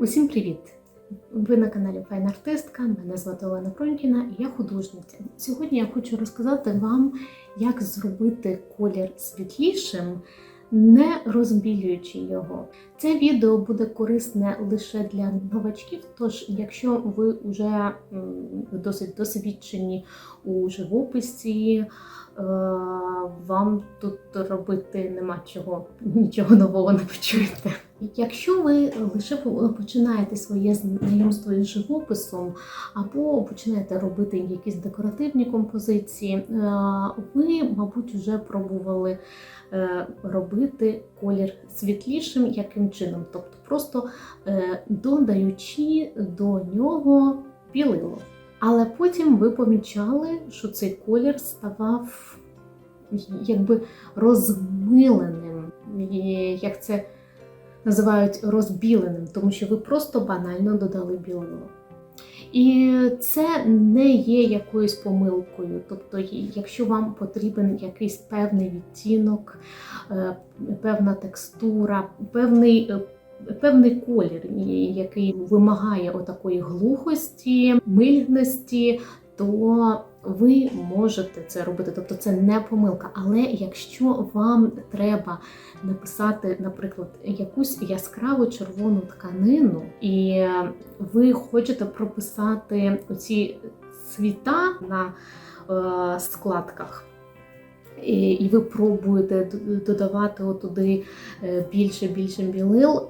Усім привіт! Ви на каналі Файна Артистка. Мене звати Олена Пронькіна і я художниця. Сьогодні я хочу розказати вам, як зробити колір світлішим, не розбілюючи його. Це відео буде корисне лише для новачків. Тож, якщо ви вже досить досвідчені у живописі, е, вам тут робити нема чого, нічого нового не почуєте. Якщо ви лише починаєте своє знайомство із живописом, або починаєте робити якісь декоративні композиції, е, ви, мабуть, вже пробували е, робити колір світлішим яким чином, тобто просто е, додаючи до нього білило. Але потім ви помічали, що цей колір ставав якби розмиленим, як це називають розбіленим, тому що ви просто банально додали білило. І це не є якоюсь помилкою. Тобто, якщо вам потрібен якийсь певний відтінок, е, певна текстура, певний е, певний колір, який вимагає отакої глухості, мильності, то ви можете це робити, тобто це не помилка. Але якщо вам треба написати, наприклад, якусь яскраву червону тканину, і ви хочете прописати оці цвіта на е, складках. І ви пробуєте додавати туди більше більше білил,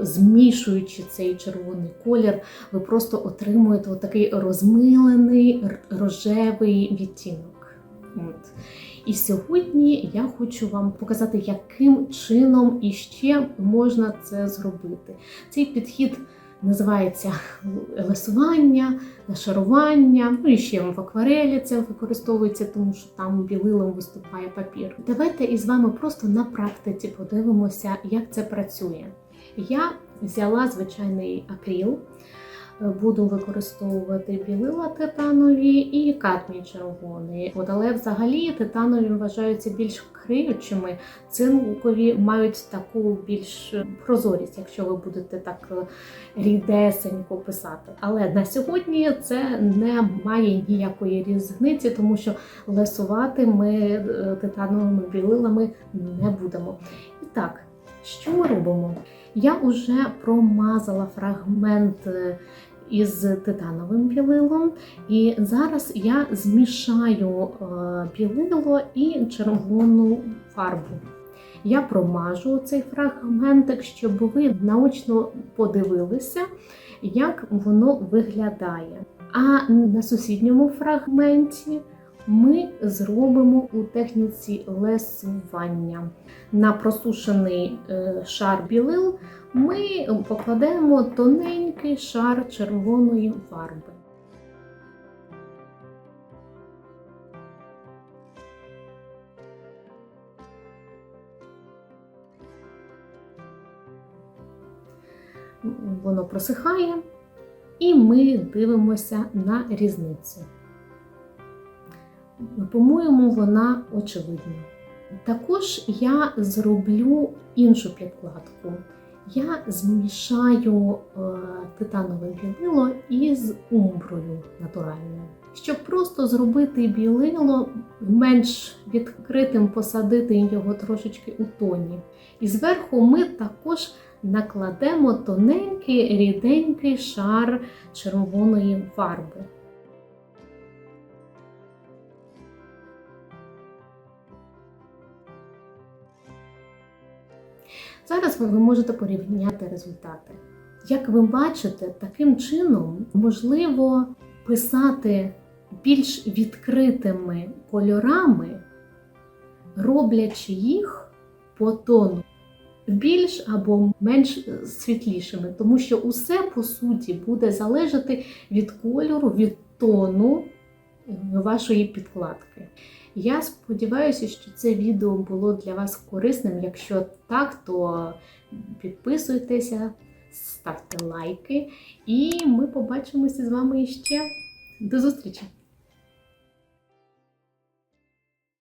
змішуючи цей червоний колір, ви просто отримуєте такий розмилений рожевий відтінок. От. І сьогодні я хочу вам показати, яким чином іще можна це зробити. Цей підхід називається лесування, нашарування. Ну і ще в акварелі це використовується, тому що там білилом виступає папір. Давайте із вами просто на практиці подивимося, як це працює. Я взяла звичайний акріл. Буду використовувати білила титанові і кадмій червоний. От, але взагалі титанові вважаються більш криючими, цинкові мають таку більш прозорість, якщо ви будете так рідесенько писати. Але на сьогодні це не має ніякої різниці, тому що лесувати ми титановими білилами не будемо. І так, що ми робимо? Я вже промазала фрагмент із титановим білилом, і зараз я змішаю білило і червону фарбу. Я промажу цей фрагментик, щоб ви наочно подивилися, як воно виглядає. А на сусідньому фрагменті ми зробимо у техніці лесування. На просушений шар білил ми покладемо тоненький шар червоної фарби. Воно просихає, і ми дивимося на різницю. По-моєму, вона очевидна. Також я зроблю іншу підкладку. Я змішаю е, титанове білило із умброю натуральною. Щоб просто зробити білило менш відкритим, посадити його трошечки у тоні. І зверху ми також накладемо тоненький ріденький шар червоної фарби. Зараз ви можете порівняти результати. Як ви бачите, таким чином можливо писати більш відкритими кольорами, роблячи їх по тону більш або менш світлішими, тому що усе по суті буде залежати від кольору, від тону вашої підкладки. Я сподіваюся, що це відео було для вас корисним. Якщо так, то підписуйтеся, ставте лайки, і ми побачимося з вами ще. До зустрічі!